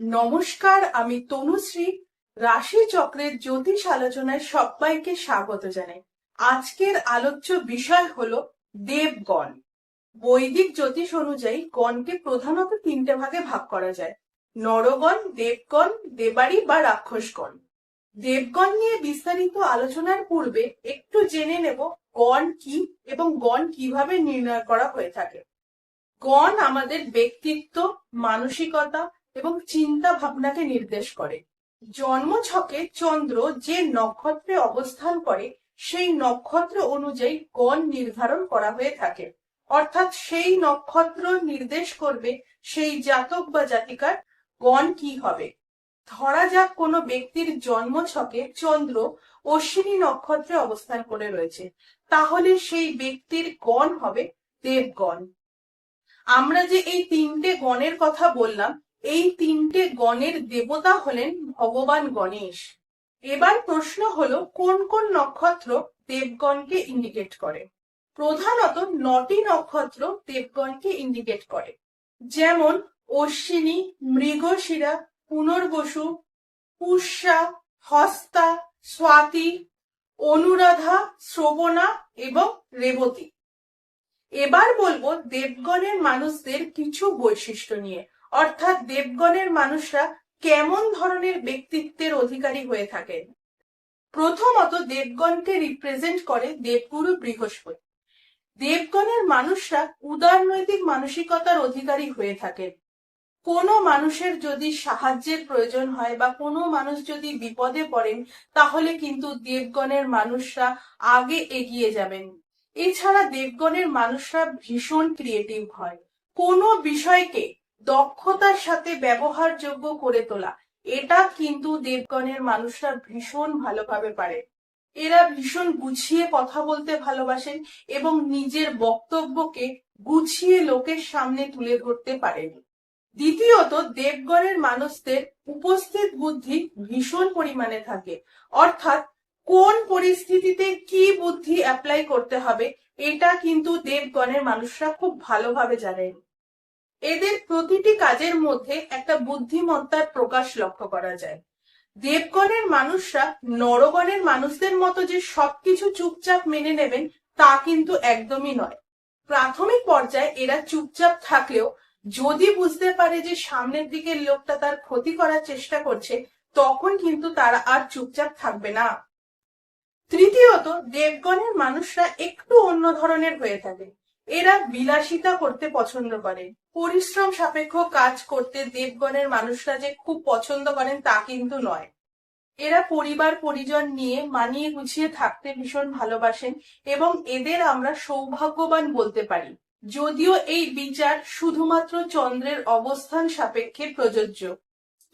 নমস্কার, আমি তনুশ্রী। রাশি চক্রের জ্যোতিষ আলোচনায় সবাইকে স্বাগত জানাই। আজকের আলোচ্য বিষয় হলো দেবগণ। বৈদিক জ্যোতিষ অনুযায়ী গণকে প্রধানত তিনটে ভাগে ভাগ করা যায়। নরগণ, দেবগণ দেবাড়ি বা রাক্ষসগণ। দেবগণ নিয়ে বিস্তারিত আলোচনার পূর্বে একটু জেনে নেব গণ কি এবং গণ কীভাবে নির্ণয় করা হয়ে থাকে। গণ আমাদের ব্যক্তিত্ব, মানসিকতা এবং চিন্তা ভাবনাকে নির্দেশ করে। জন্মছকে চন্দ্র যে নক্ষত্রে অবস্থান করে, সেই নক্ষত্র অনুযায়ী গণ নির্ধারণ করা হয়ে থাকে। অর্থাৎ সেই নক্ষত্র নির্দেশ করবে সেই জাতক বা জাতিকার গণ কি হবে। ধরা যাক কোনো ব্যক্তির জন্ম ছকে চন্দ্র অশ্বিনী নক্ষত্রে অবস্থান করে রয়েছে। তাহলে সেই ব্যক্তির গণ হবে দেবগণ। আমরা যে এই তিনটে গণের কথা বললাম, এই তিনটে গণের দেবতা হলেন ভগবান গণেশ। এবার প্রশ্ন হলো, কোন কোন নক্ষত্র দেবগণকে ইন্ডিকেট করে? প্রধানত নটি নক্ষত্র দেবগণকে ইন্ডিকেট করে। যেমন অশ্বিনী, মৃগশিরা পুনর্বসু পুষ্যা হস্তা, স্বাতি, অনুরাধা, শ্রবণা এবং রেবতী। এবার বলব দেবগণের মানুষদের কিছু বৈশিষ্ট্য নিয়ে। অর্থাৎ দেবগণের মানুষরা কেমন ধরনের ব্যক্তিত্বের অধিকারী হয়ে থাকেন প্রথমত দেবগণকে রিপ্রেজেন্ট করে দেবগুরু বৃহস্পতি। দেবগণের মানুষরা উদারনৈতিক মানসিকতার অধিকারী হয়ে থাকেন কোনো মানুষের যদি সাহায্যের প্রয়োজন হয় বা কোনো মানুষ যদি বিপদে পড়েন, তাহলে কিন্তু দেবগণের মানুষরা আগে এগিয়ে যাবেন। এছাড়া দেবগণের মানুষরা ভীষণ ক্রিয়েটিভ হয়। কোনো বিষয়কে দক্ষতার সাথে ব্যবহারযোগ্য করে তোলা, এটা কিন্তু দেবগণের মানুষরা ভীষণ ভালোভাবে পারে। এরা ভীষণ গুছিয়ে কথা বলতে ভালোবাসেন এবং নিজের বক্তব্যকে গুছিয়ে লোকের সামনে তুলে ধরতে পারেন। দ্বিতীয়ত, দেবগণের মানুষদের উপস্থিত বুদ্ধি ভীষণ পরিমাণে থাকে। অর্থাৎ, কোন পরিস্থিতিতে কি বুদ্ধি অ্যাপ্লাই করতে হবে, এটা কিন্তু দেবগণের মানুষরা খুব ভালোভাবে জানেন। এদের প্রতিটি কাজের মধ্যে একটা বুদ্ধিমত্তার প্রকাশ লক্ষ্য করা যায়। দেবগণের মানুষরা নরগণের মানুষদের মতো যে সবকিছু চুপচাপ মেনে নেবেন, তা কিন্তু একদমই নয়। প্রাথমিক পর্যায়ে এরা চুপচাপ থাকলেও যদি বুঝতে পারে যে সামনের দিকের লোকটা তার ক্ষতি করার চেষ্টা করছে, তখন কিন্তু তারা আর চুপচাপ থাকবে না। তৃতীয়ত, দেবগণের মানুষরা একটু অন্য ধরনের হয়ে থাকে। এরা বিলাসিতা করতে পছন্দ করে। পরিশ্রম সাপেক্ষ কাজ করতে দেবগণের মানুষরা যে খুব পছন্দ করেন তা কিন্তু নয়। এরা পরিবার পরিজন নিয়ে মানিয়ে গুছিয়ে থাকতে ভীষণ ভালোবাসেন এবং এদের আমরা সৌভাগ্যবান বলতে পারি। যদিও এই বিচার শুধুমাত্র চন্দ্রের অবস্থান সাপেক্ষে প্রযোজ্য।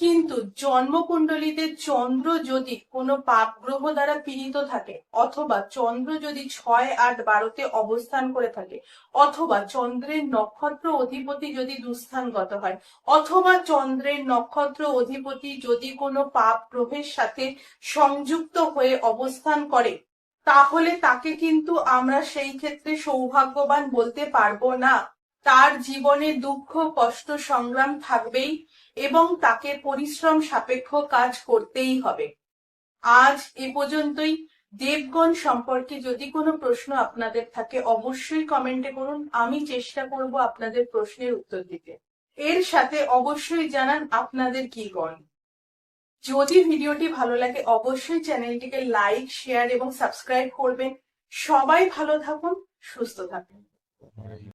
কিন্তু জন্মকুণ্ডলীতে চন্দ্র যদি কোনো পাপ গ্রহ দ্বারা পীড়িত থাকে, অথবা চন্দ্র যদি ছয় আট বারোতে অবস্থান করে থাকে, অথবা চন্দ্রের নক্ষত্র অধিপতি যদি দুস্থানগত হয়, অথবা চন্দ্রের নক্ষত্র অধিপতি যদি কোনো পাপ গ্রহের সাথে সংযুক্ত হয়ে অবস্থান করে তাহলে তাকে কিন্তু আমরা সেই ক্ষেত্রে সৌভাগ্যবান বলতে পারব না। তার জীবনে দুঃখ, কষ্ট, সংগ্রাম থাকবেই এবং তাকে পরিশ্রম সাপেক্ষ কাজ করতেই হবে। আজ এ পর্যন্তই। দেবগণ সম্পর্কে যদি কোনো প্রশ্ন আপনাদের থাকে, অবশ্যই কমেন্টে করুন। আমি চেষ্টা করব আপনাদের প্রশ্নের উত্তর দিতে। এর সাথে অবশ্যই জানান আপনাদের কি গণ। যদি ভিডিওটি ভালো লাগে, অবশ্যই চ্যানেলটিকে লাইক শেয়ার এবং সাবস্ক্রাইব করবেন। সবাই ভালো থাকুন, সুস্থ থাকুন।